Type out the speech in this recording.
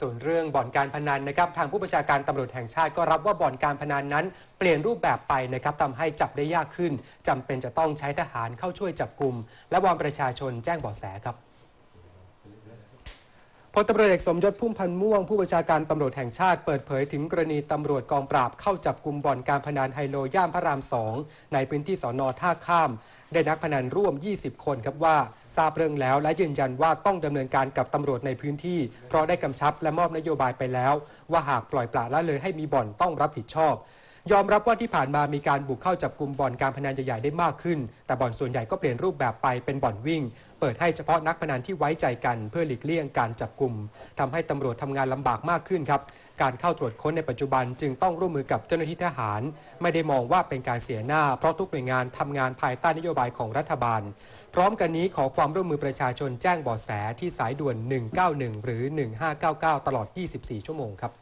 ส่วนเรื่องบ่อนการพนันนะครับ ทางผู้บัญชาการตำรวจแห่งชาติก็รับว่าบ่อนการพนันนั้น เปลี่ยนรูปแบบไปนะครับทำให้จับได้ยากขึ้นจำเป็นจะต้องใช้ทหารเข้าช่วยจับกลุ่มและวอนประชาชนแจ้งเบาะแสครับ ลตำรวจเอกสมยศพุ่มพันธ์ม่วงผู้บัญชาการตำรวจแห่งชาติเปิดเผยถึงกรณีตำรวจกองปราบเข้าจับกลุ่มบ่อนการพนันไฮโลย่านพระรามสองในพื้นที่สอนอท่าข้าม ได้นักพนันร่วม 20 คนครับว่าทราบเรื่องแล้วและยืนยันว่าต้องดำเนินการกับตำรวจในพื้นที่ เพราะได้กำชับและมอบนโยบายไปแล้ว ว่าหากปล่อยปละละเลยให้มีบ่อนต้องรับผิดชอบ ยอมรับว่าที่ผ่านมามีการบุกเข้าจับกลุ่มบ่อนการพนันใหญ่ๆได้มากขึ้น แต่บ่อนส่วนใหญ่ก็เปลี่ยนรูปแบบไปเป็นบ่อนวิ่ง เปิดให้เฉพาะนักพนันที่ไว้ใจกัน เพื่อหลีกเลี่ยงการจับกลุ่มทำให้ตำรวจทำงานลำบากมากขึ้นครับ การเข้าตรวจค้นในปัจจุบันจึงต้องร่วมมือกับเจ้าหน้าที่ทหาร ไม่ได้มองว่าเป็นการเสียหน้า เพราะทุกหน่วยงานทำงานภายใต้นโยบายของรัฐบาล พร้อมกันนี้ขอความร่วมมือประชาชนแจ้งเบาะแสที่สายด่วน 191 หรือ 1599 ตลอด 24 ชั่วโมงครับ